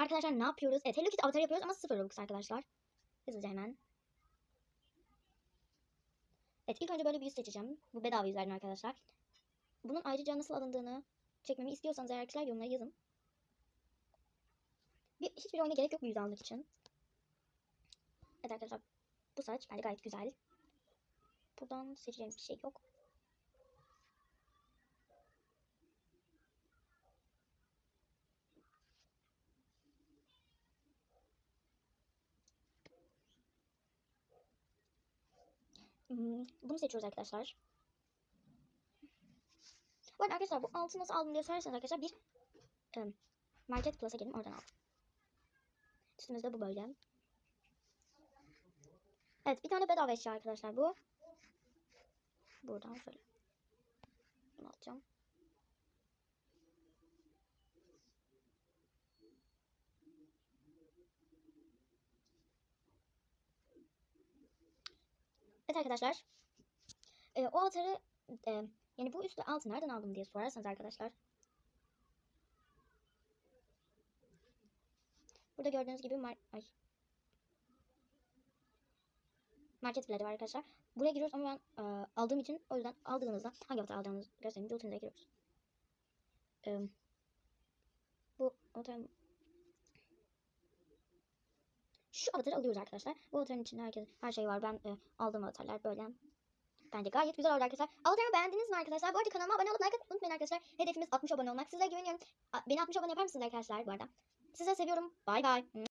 arkadaşlar ne yapıyoruz? Evet Hello Kitty avatarı yapıyoruz ama sıfır Robux arkadaşlar. Hızlıca hemen. Evet ilk önce böyle bir yüz seçeceğim. Bu bedava yüzlerden arkadaşlar. Bunun ayrıca nasıl alındığını çekmemi istiyorsanız eğer arkadaşlar yorumlara yazın. Bir, hiçbir oyuna gerek yok bu yüz almak için. Evet arkadaşlar bu saç bence gayet güzel. Buradan seçeceğimiz bir şey yok. Bunu seçiyoruz arkadaşlar. Bu arada arkadaşlar bu altı nasıl aldım diye sorarsanız arkadaşlar bir Market Plus'a gelin oradan aldım. Üstümüzde bu böyle. Evet bir tane bedava eşya arkadaşlar bu. Buradan şöyle. Bunu alacağım. Evet arkadaşlar. Ee, o atarı e, yani bu üstü altı nereden aldım diye sorarsanız arkadaşlar. Burada gördüğünüz gibi mar ay. market bile var arkadaşlar. Buraya giriyoruz ama ben e, aldığım için o yüzden aldığınızda hangi hafta aldığınızı göstereyim. Ultimate giriyoruz. E, bu avatar şu avatarı alıyoruz arkadaşlar. Bu avatarın içinde herkes, her şey var. Ben e, aldığım avatarlar böyle. Bence gayet güzel oldu arkadaşlar. Avatarımı beğendiniz mi arkadaşlar? Bu arada kanalıma abone olup like atmayı unutmayın arkadaşlar. Hedefimiz 60 abone olmak. Sizlere güveniyorum. Beni 60 abone yapar mısınız arkadaşlar bu arada? Size seviyorum. Bay bay.